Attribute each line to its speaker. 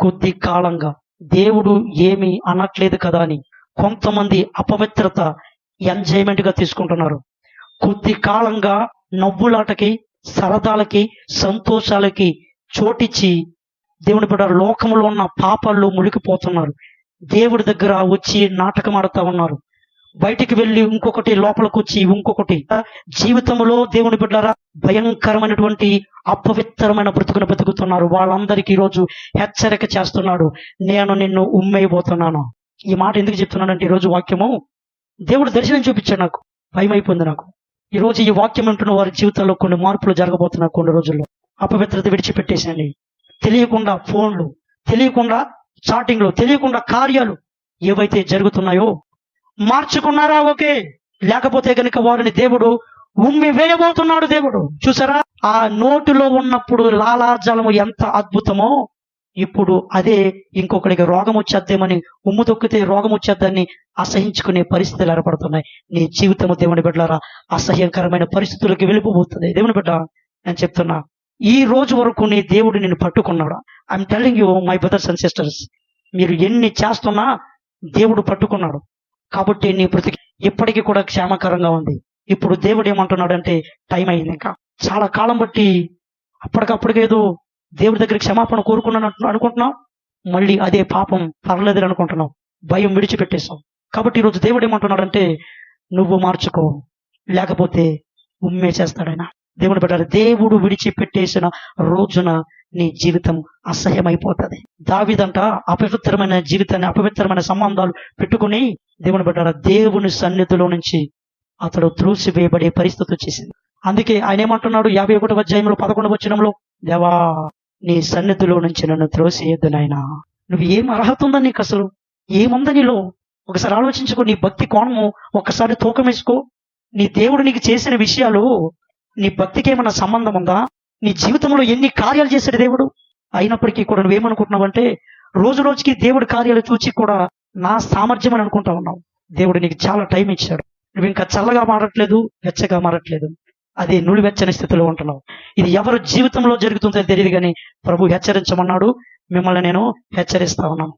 Speaker 1: కొద్ది కాలంగా దేవుడు ఏమీ అనట్లేదు కదా అని కొంతమంది అపవిత్రత ఎంజాయ్మెంట్గా తీసుకుంటున్నారు. కొద్ది కాలంగా నవ్వులాటకి సరదాలకి సంతోషాలకి చోటిచ్చి దేవుని బిడ్డ లోకంలో ఉన్న పాపాల్లో మునిగిపోతున్నారు. దేవుడి దగ్గర వచ్చి నాటకం ఆడుతా ఉన్నారు. బయటికి వెళ్ళి ఇంకొకటి లోపలికి వచ్చి ఇంకొకటి. జీవితంలో దేవుని బిడ్డరా భయంకరమైనటువంటి అపవిత్రమైన బ్రతుకును బ్రతుకుతున్నారు వాళ్ళందరికీ ఈరోజు హెచ్చరిక చేస్తున్నాడు. నేను నిన్ను ఉమ్మేయబోతున్నాను. ఈ మాట ఎందుకు చెప్తున్నానంటే ఈరోజు వాక్యము దేవుడు దర్శనం చూపించాడు నాకు. భయం అయిపోయింది నాకు. ఈరోజు ఈ వాక్యం అంటున్న వారి జీవితంలో కొన్ని మార్పులు జరగబోతున్నాయి కొన్ని రోజుల్లో. అపవిత్రత విడిచిపెట్టేసండి తెలియకుండా ఫోన్లు తెలియకుండా చాటింగ్లు తెలియకుండా కార్యాలు ఏవైతే జరుగుతున్నాయో మార్చుకున్నారా? ఓకే. లేకపోతే కనుక వారిని దేవుడు ఉమ్మి వేయబోతున్నాడు దేవుడు. చూసారా? ఆ నోటిలో ఉన్నప్పుడు లాలాజలము ఎంత అద్భుతమో ఇప్పుడు అదే ఇంకొకరికి రోగం వచ్చేద్దేమని ఉమ్ము తొక్కితే రోగం వచ్చేద్దని అసహించుకునే పరిస్థితులు ఏర్పడుతున్నాయి. నీ జీవితము దేవుని బిడ్డలారా అసహ్యకరమైన పరిస్థితులకి వెళ్ళిపోబోతుంది. దేవుని బిడ్డ నేను చెప్తున్నా ఈ రోజు వరకు నీ దేవుడు నిన్ను పట్టుకున్నాడు. I'm telling you my brothers and sisters మీరు ఎన్ని చేస్తున్నా దేవుడు పట్టుకున్నాడు. కాబట్టి నీ బ్రతికి ఇప్పటికీ కూడా క్షేమకరంగా ఉంది. ఇప్పుడు దేవుడు ఏమంటున్నాడంటే టైం అయింది ఇంకా. చాలా కాలం బట్టి అప్పటికప్పటికేదో దేవుడి దగ్గర క్షమాపణ కోరుకున్నాను అనుకుంటున్నాం మళ్ళీ అదే పాపం పర్లేదు అనుకుంటున్నాం భయం విడిచిపెట్టేశాం కాబట్టి ఈరోజు దేవుడు ఏమంటున్నాడంటే నువ్వు మార్చుకో. లేకపోతే ఉమ్మే చేస్తాడైనా. దేవుడు పెట్టారు దేవుడు విడిచిపెట్టేసిన రోజున నీ జీవితం అసహ్యమైపోతుంది. దావిదంట అపవిత్రమైన జీవితాన్ని అపవిత్రమైన సంబంధాలు పెట్టుకుని దేవుని పెట్టారు దేవుని సన్నిధిలో నుంచి అతడు త్రూసివేయబడే పరిస్థితి వచ్చేసింది. అందుకే ఆయన ఏమంటున్నాడు? యాభై ఒకటి అధ్యాయంలో పదకొండు వచ్చినంలో దేవా నీ సన్నిధిలో నుంచి నన్ను త్రోసేయద్దు నాయనా. నువ్వు ఏం అర్హత ఉందా నీకు అసలు? ఏముందా నీలో? ఒకసారి ఆలోచించుకో నీ భక్తి కోణము ఒకసారి తూకం వేసుకో నీ దేవుడు నీకు చేసిన విషయాలు నీ భక్తికి ఏమైనా సంబంధం ఉందా? నీ జీవితంలో ఎన్ని కార్యాలు చేశాడు దేవుడు? అయినప్పటికీ కూడా నువ్వేమనుకుంటున్నావంటే రోజు రోజుకి దేవుడి కార్యాలు చూచి కూడా నా సామర్థ్యం అని అనుకుంటా ఉన్నావు. దేవుడు నీకు చాలా టైం ఇచ్చాడు. నువ్వు ఇంకా చల్లగా మారట్లేదు వెచ్చగా మారట్లేదు. అది నులివెచ్చని స్థితిలో ఉంటున్నావు. ఇది ఎవరి జీవితంలో జరుగుతుందో తెలియదు కానీ ప్రభు హెచ్చరించమన్నాడు. మిమ్మల్ని నేను హెచ్చరిస్తా ఉన్నాను.